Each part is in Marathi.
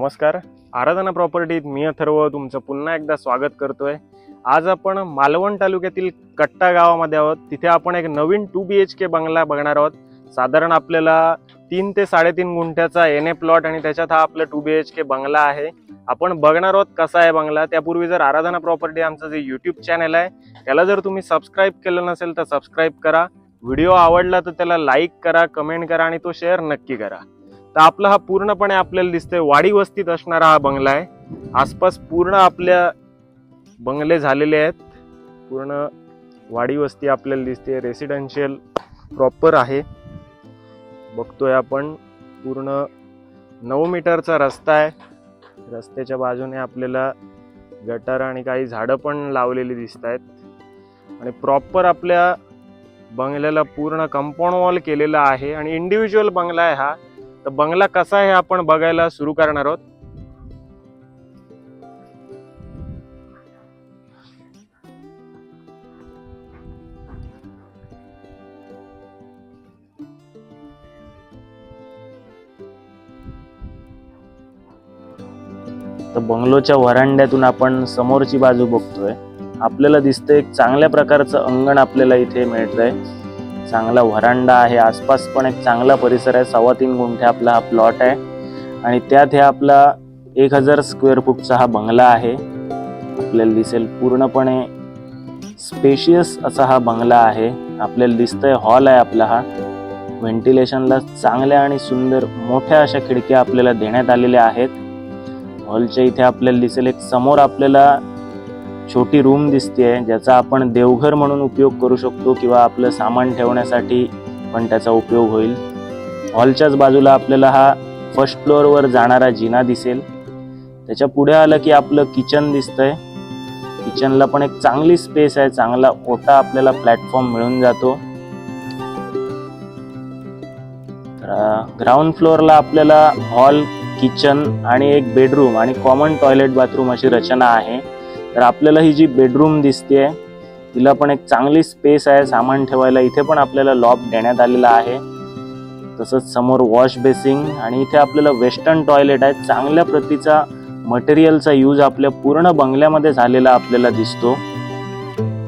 नमस्कार. आराधना प्रॉपर्टीत मी अथर्व तुमचं पुन्हा एकदा स्वागत करतोय. आज आपण मालवण तालुक्यातील कट्टा गावामध्ये आहोत. तिथे आपण एक नवीन टू बी एच के बंगला बघणार आहोत. साधारण आपल्याला तीन ते साडेतीन गुंठ्याचा एन ए प्लॉट आणि त्याच्यात हा आपला टू बी एच के बंगला आहे. आपण बघणार आहोत कसा आहे बंगला. त्यापूर्वी जर आराधना प्रॉपर्टी आमचं जे यूट्यूब चॅनल आहे त्याला जर तुम्ही सबस्क्राईब केलं नसेल तर सबस्क्राईब करा. व्हिडिओ आवडला तर त्याला लाईक करा कमेंट करा आणि तो शेअर नक्की करा. तर आपला हा पूर्णपणे आपल्याला दिसतोय. वाडी वस्तीत असणारा हा बंगला आहे. आसपास पूर्ण आपल्या बंगले झालेले आहेत. पूर्ण वाडी वस्ती आपल्याला दिसते. रेसिडेन्शियल प्रॉपर आहे. बघतोय आपण. पूर्ण नऊ मीटरचा रस्ता आहे. रस्त्याच्या बाजूने आपल्याला गटर आणि काही झाडं पण लावलेली दिसत आहेत. आणि प्रॉपर आपल्या बंगल्याला पूर्ण कंपाऊंड वॉल केलेला आहे. आणि इंडिव्हिज्युअल बंगला आहे हा. तर बंगला कसा आहे आपण बघायला सुरू करणार आहोत? तर बंगलोच्या व्हरांड्यातून आपण समोरची बाजू बघतोय. आपल्याला दिसतंय एक चांगल्या प्रकारचं अंगण आपल्याला इथे मिळतंय. चांगला व्हरांडा आहे आसपास पण एक चांगला परिसर आहे. सव्वा तीन गुंठे आपला हा प्लॉट आहे. आणि त्यात हे आपला एक हजार स्क्वेअर फूटचा हा बंगला आहे. आपल्याला दिसेल पूर्णपणे स्पेशियस असा हा बंगला आहे. आपल्याला दिसतंय हॉल आहे आपला हा. व्हेंटिलेशनला चांगल्या आणि सुंदर मोठ्या अशा खिडक्या आपल्याला देण्यात आलेल्या आहेत. हॉलच्या इथे आपल्याला दिसेल एक समोर आपल्याला छोटी रूम दिसते ज्याचा आपण देवघर म्हणून उपयोग करू शकतो किंवा आपलं सामान ठेवण्यासाठी पण त्याचा उपयोग होईल. हॉलच्याच बाजूला आपल्याला हा फर्स्ट फ्लोअरवर जाणारा जिना दिसेल. त्याच्या पुढे आलं की आपलं किचन दिसतंय. किचनला पण एक चांगली स्पेस आहे चांगला ओटा आपल्याला प्लॅटफॉर्म मिळून जातो. ग्राउंड फ्लोअरला आपल्याला हॉल किचन आणि एक बेडरूम आणि कॉमन टॉयलेट बाथरूम अशी रचना आहे. तर आपल्याला ही जी बेडरूम दिसते तिला पण एक चांगली स्पेस आहे सामान ठेवायला. इथे पण आपल्याला लॉब देण्यात आलेला आहे. तसंच समोर वॉश बेसिंग आणि इथे आपल्याला वेस्टर्न टॉयलेट आहे चांगल्या प्रतीचा मटेरियलचा यूज आपल्या पूर्ण बंगल्यामध्ये झालेला आपल्याला दिसतो.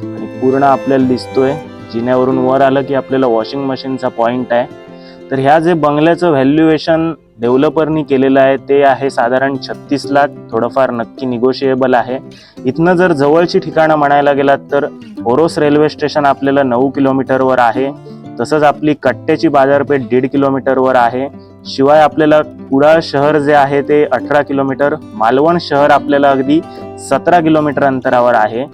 आणि पूर्ण आपल्याला दिसतोय. जिन्यावरून वर आलं की आपल्याला वॉशिंग मशीनचा पॉईंट आहे. तर ह्या जे बंगल्याचं व्हॅल्युएशन डेव्हलपरनी केलेलं आहे ते आहे साधारण छत्तीस लाख थोडंफार नक्की निगोशिएबल आहे. इथनं जर जवळची ठिकाणं म्हणायला गेलात तर ओरोस रेल्वे स्टेशन आपल्याला नऊ किलोमीटरवर आहे. तसंच आपली कट्ट्याची बाजारपेठ दीड किलोमीटरवर आहे. शिवाय आपल्याला कुडाळ शहर जे आहे ते अठरा किलोमीटर मालवण शहर आपल्याला अगदी सतरा किलोमीटर अंतरावर आहे.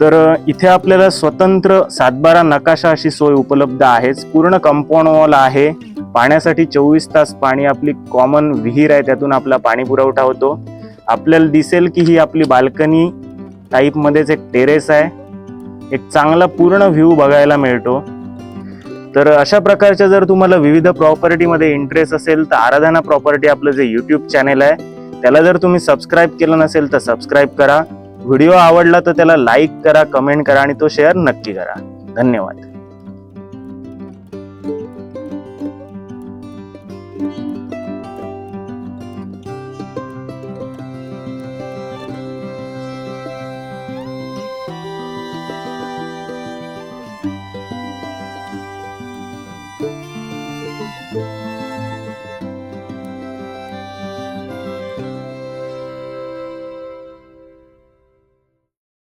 तर इथे आपल्याला स्वतंत्र सातबारा नकाशा अशी सोय उपलब्ध आहेच. पूर्ण कंपाऊंड वॉल आहे. पाण्यासाठी चोवीस तास पाणी आपली कॉमन विहीर आहे त्यातून आपला पाणी पुरवठा होतो. आपल्याला दिसेल की ही आपली बाल्कनी टाईपमध्येच एक टेरेस आहे. एक चांगला पूर्ण व्ह्यू बघायला मिळतो. तर अशा प्रकारच्या जर तुम्हाला विविध प्रॉपर्टीमध्ये इंटरेस्ट असेल तर आराधना प्रॉपर्टी आपलं जे यूट्यूब चॅनेल आहे त्याला जर तुम्ही सबस्क्राईब केलं नसेल तर सबस्क्राईब करा. व्हिडिओ आवडला तर त्याला लाईक करा कमेंट करा आणि तो शेअर नक्की करा. धन्यवाद.